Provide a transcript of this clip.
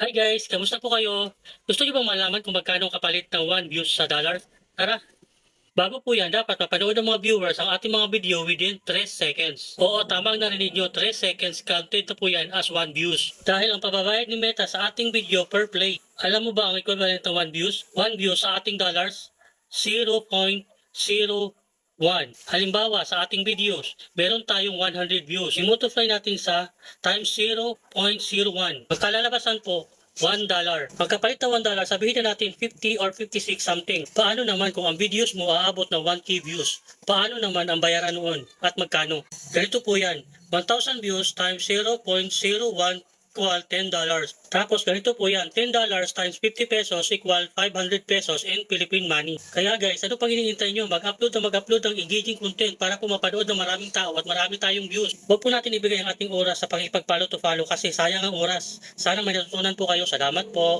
Hi guys, kamusta po kayo? Gusto niyo bang malaman kung magkano kapalit ng 1 views sa dollar? Tara! Bago po yan, dapat mapanood ng mga viewers ang ating mga video within 3 seconds. Oo, tamang narinig nyo, 3 seconds counted na po yan as 1 views. Dahil ang pababayad ni Meta sa ating video per play, alam mo ba ang equivalent ng 1 views? 1 views sa ating dollars, 0.01. Halimbawa, sa ating videos, meron tayong 100 views. I-multiply natin sa times 0.01. Magkalalabasan po, 1 dollar. Pagkapalit ng 1 dollar, sabihin na natin 50 or 56 something. Paano naman kung ang videos mo aabot ng 1k views? Paano naman ang bayaran noon? At magkano? Ganito po yan. 1,000 views times 0.01 equal 10 dollars. Tapos ganito po yan, 10 dollars times 50 pesos equal 500 pesos in Philippine money. Kaya guys, ano pang hinihintay nyo? Mag-upload na mag-upload ng engaging content para po mapanood ng maraming tao at marami tayong views. Huwag po natin ibigay ang ating oras sa pakipag-follow to follow kasi sayang ang oras. Sana may natutunan po kayo. Salamat po.